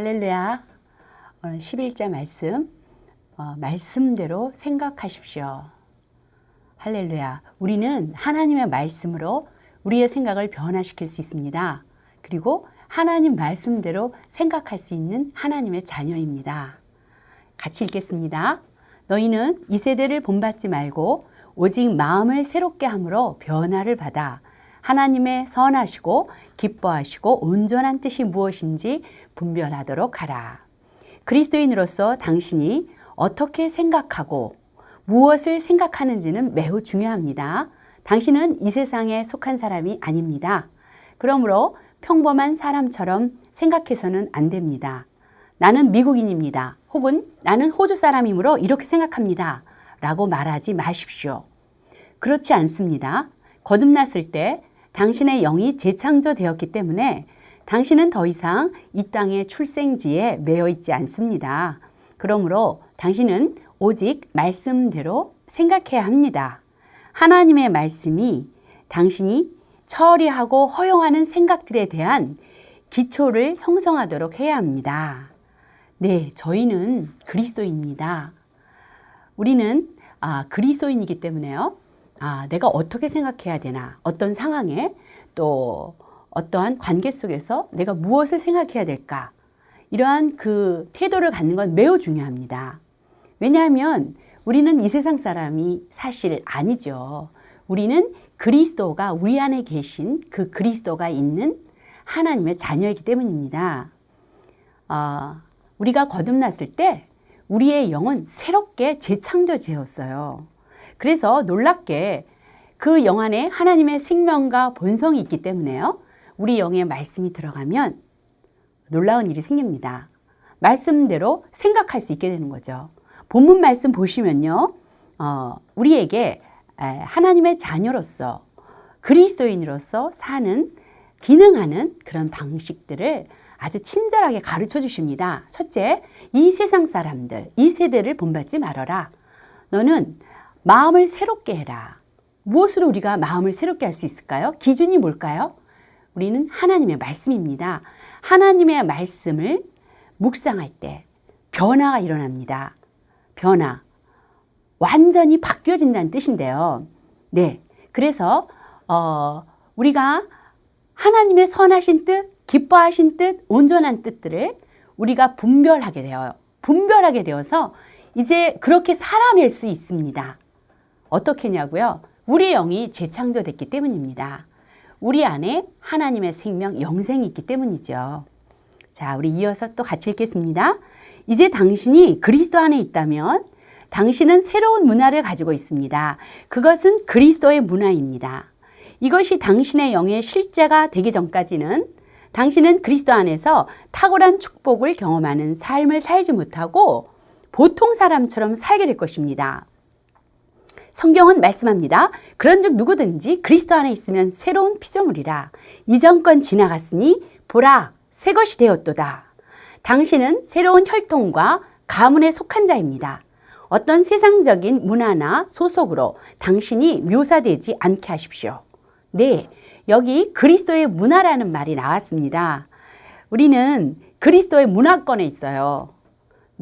할렐루야. 오늘 11자 말씀, 어, 말씀대로 생각하십시오. 할렐루야. 우리는 하나님의 말씀으로 우리의 생각을 변화시킬 수 있습니다. 그리고 하나님 말씀대로 생각할 수 있는 하나님의 자녀입니다. 같이 읽겠습니다. 너희는 이 세대를 본받지 말고 오직 마음을 새롭게 함으로 변화를 받아 하나님의 선하시고 기뻐하시고 온전한 뜻이 무엇인지 분별하도록 하라. 그리스도인으로서 당신이 어떻게 생각하고 무엇을 생각하는지는 매우 중요합니다. 당신은 이 세상에 속한 사람이 아닙니다. 그러므로 평범한 사람처럼 생각해서는 안 됩니다. 나는 미국인입니다. 혹은 나는 호주 사람이므로 이렇게 생각합니다. 라고 말하지 마십시오. 그렇지 않습니다. 거듭났을 때 당신의 영이 재창조되었기 때문에 당신은 더 이상 이 땅의 출생지에 매여 있지 않습니다. 그러므로 당신은 오직 말씀대로 생각해야 합니다. 하나님의 말씀이 당신이 처리하고 허용하는 생각들에 대한 기초를 형성하도록 해야 합니다. 네, 저희는 그리스도입니다. 우리는 아, 그리스도인이기 때문에요. 아, 내가 어떻게 생각해야 되나? 어떤 상황에 또 어떠한 관계 속에서 내가 무엇을 생각해야 될까? 이러한 그 태도를 갖는 건 매우 중요합니다. 왜냐하면 우리는 이 세상 사람이 사실 아니죠. 우리는 그리스도가 우리 안에 계신 그 그리스도가 있는 하나님의 자녀이기 때문입니다. 어, 우리가 거듭났을 때 우리의 영은 새롭게 재창조되었어요. 그래서 놀랍게 그 영 안에 하나님의 생명과 본성이 있기 때문에요. 우리 영에 말씀이 들어가면 놀라운 일이 생깁니다. 말씀대로 생각할 수 있게 되는 거죠. 본문 말씀 보시면요. 어, 우리에게 하나님의 자녀로서 그리스도인으로서 사는 기능하는 그런 방식들을 아주 친절하게 가르쳐 주십니다. 첫째, 이 세상 사람들, 이 세대를 본받지 말아라. 너는 마음을 새롭게 해라. 무엇으로 우리가 마음을 새롭게 할 수 있을까요? 기준이 뭘까요? 우리는 하나님의 말씀입니다. 하나님의 말씀을 묵상할 때 변화가 일어납니다. 변화. 완전히 바뀌어진다는 뜻인데요. 네. 그래서, 어, 우리가 하나님의 선하신 뜻, 기뻐하신 뜻, 온전한 뜻들을 우리가 분별하게 되어요. 분별하게 되어서 이제 그렇게 살아낼 수 있습니다. 어떻게냐고요? 우리 영이 재창조됐기 때문입니다. 우리 안에 하나님의 생명, 영생이 있기 때문이죠. 자, 우리 이어서 또 같이 읽겠습니다. 이제 당신이 그리스도 안에 있다면 당신은 새로운 문화를 가지고 있습니다. 그것은 그리스도의 문화입니다. 이것이 당신의 영의 실제가 되기 전까지는 당신은 그리스도 안에서 탁월한 축복을 경험하는 삶을 살지 못하고 보통 사람처럼 살게 될 것입니다. 성경은 말씀합니다. 그런즉 누구든지 그리스도 안에 있으면 새로운 피조물이라 이전 건 지나갔으니 보라 새 것이 되었도다. 당신은 새로운 혈통과 가문에 속한 자입니다. 어떤 세상적인 문화나 소속으로 당신이 묘사되지 않게 하십시오. 네, 여기 그리스도의 문화라는 말이 나왔습니다. 우리는 그리스도의 문화권에 있어요.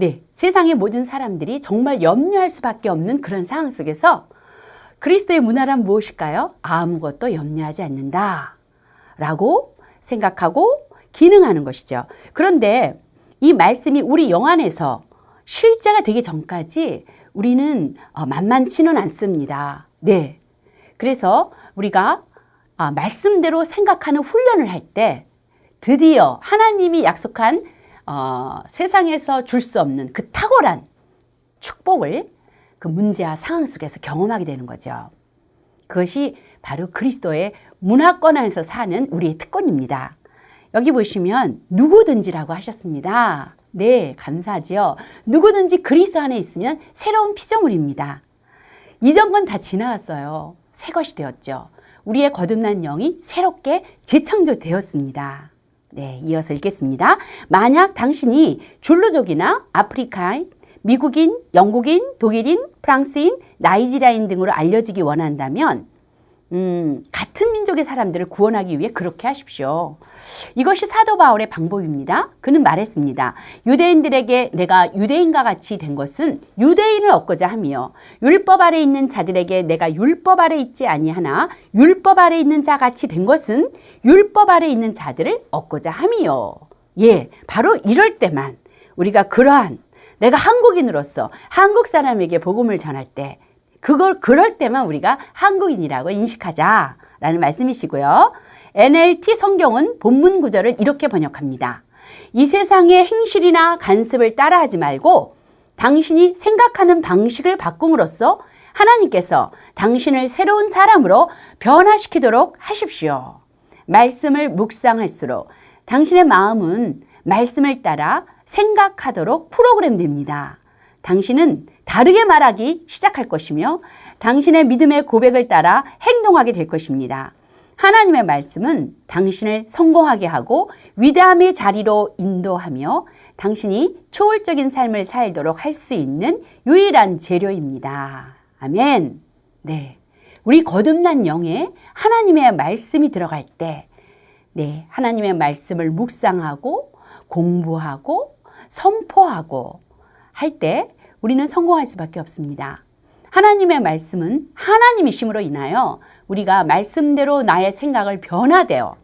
네, 세상의 모든 사람들이 정말 염려할 수밖에 없는 그런 상황 속에서 그리스도의 문화란 무엇일까요? 아무것도 염려하지 않는다. 라고 생각하고 기능하는 것이죠. 그런데 이 말씀이 우리 영 안에서 실제가 되기 전까지 우리는 어, 만만치는 않습니다. 네. 그래서 우리가 아, 말씀대로 생각하는 훈련을 할 때 드디어 하나님이 약속한 어, 세상에서 줄 수 없는 그 탁월한 축복을 그 문제와 상황 속에서 경험하게 되는 거죠. 그것이 바로 그리스도의 문화권 안에서 사는 우리의 특권입니다. 여기 보시면 누구든지라고 하셨습니다. 네, 감사하지요. 누구든지 그리스도 안에 있으면 새로운 피조물입니다. 이전 건 다 지나갔어요. 새 것이 되었죠. 우리의 거듭난 영이 새롭게 재창조되었습니다. 네, 이어서 읽겠습니다. 만약 당신이 줄루족이나 아프리카인, 미국인, 영국인, 독일인, 프랑스인, 나이지리아인 등으로 알려지기 원한다면 음, 같은 민족의 사람들을 구원하기 위해 그렇게 하십시오. 이것이 사도 바울의 방법입니다. 그는 말했습니다. 유대인들에게 내가 유대인과 같이 된 것은 유대인을 얻고자 함이요. 율법 아래 있는 자들에게 내가 율법 아래 있지 아니하나 율법 아래 있는 자 같이 된 것은 율법 아래 있는 자들을 얻고자 함이요. 예, 바로 이럴 때만 우리가 그러한 내가 한국인으로서 한국 사람에게 복음을 전할 때 그걸 그럴 때만 우리가 한국인이라고 인식하자라는 말씀이시고요. NLT 성경은 본문 구절을 이렇게 번역합니다. 이 세상의 행실이나 간습을 따라하지 말고 당신이 생각하는 방식을 바꿈으로써 하나님께서 당신을 새로운 사람으로 변화시키도록 하십시오. 말씀을 묵상할수록 당신의 마음은 말씀을 따라 생각하도록 프로그램됩니다. 당신은 다르게 말하기 시작할 것이며 당신의 믿음의 고백을 따라 행동하게 될 것입니다. 하나님의 말씀은 당신을 성공하게 하고 위대함의 자리로 인도하며 당신이 초월적인 삶을 살도록 할 수 있는 유일한 재료입니다. 아멘. 네. 우리 거듭난 영에 하나님의 말씀이 들어갈 때, 네. 하나님의 말씀을 묵상하고 공부하고 선포하고 할 때 우리는 성공할 수밖에 없습니다. 하나님의 말씀은 하나님이심으로 인하여 우리가 말씀대로 나의 생각을 변화되어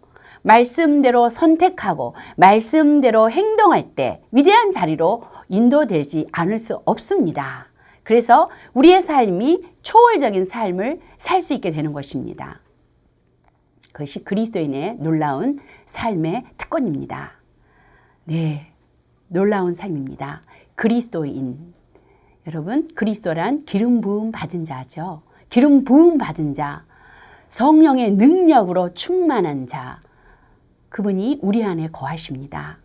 말씀대로 선택하고 말씀대로 행동할 때 위대한 자리로 인도되지 않을 수 없습니다. 그래서 우리의 삶이 초월적인 삶을 살 수 있게 되는 것입니다. 그것이 그리스도인의 놀라운 삶의 특권입니다. 네, 놀라운 삶입니다. 그리스도인. 여러분, 그리스도란 기름 부음 받은 자죠. 기름 부음 받은 자. 성령의 능력으로 충만한 자. 그분이 우리 안에 거하십니다.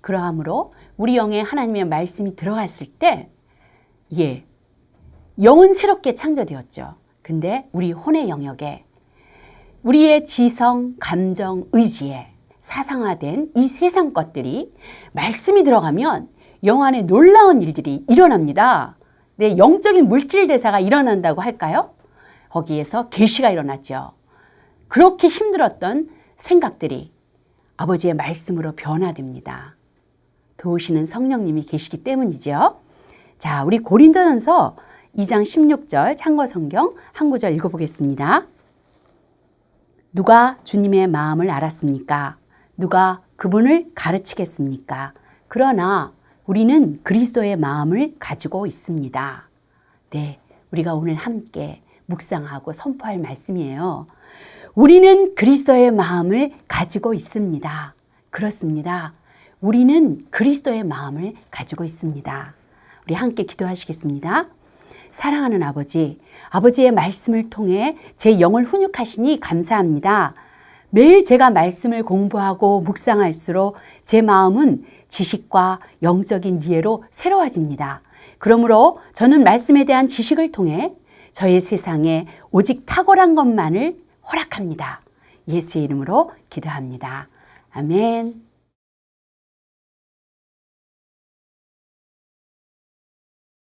그러함으로 우리 영에 하나님의 말씀이 들어갔을 때, 예, 영은 새롭게 창조되었죠. 근데 우리 혼의 영역에 우리의 지성, 감정, 의지에 사상화된 이 세상 것들이 말씀이 들어가면 영 안에 놀라운 일들이 일어납니다. 내 영적인 물질 대사가 일어난다고 할까요? 거기에서 계시가 일어났죠. 그렇게 힘들었던 생각들이 아버지의 말씀으로 변화됩니다. 도우시는 성령님이 계시기 때문이죠. 자, 우리 고린도전서 2장 16절 참고 성경 한 구절 읽어 보겠습니다. 누가 주님의 마음을 알았습니까? 누가 그분을 가르치겠습니까? 그러나 우리는 그리스도의 마음을 가지고 있습니다. 네, 우리가 오늘 함께 묵상하고 선포할 말씀이에요. 우리는 그리스도의 마음을 가지고 있습니다. 그렇습니다. 우리는 그리스도의 마음을 가지고 있습니다. 우리 함께 기도하시겠습니다. 사랑하는 아버지, 아버지의 말씀을 통해 제 영을 훈육하시니 감사합니다. 매일 제가 말씀을 공부하고 묵상할수록 제 마음은 지식과 영적인 이해로 새로워집니다. 그러므로 저는 말씀에 대한 지식을 통해 저의 세상에 오직 탁월한 것만을 허락합니다. 예수의 이름으로 기도합니다. 아멘.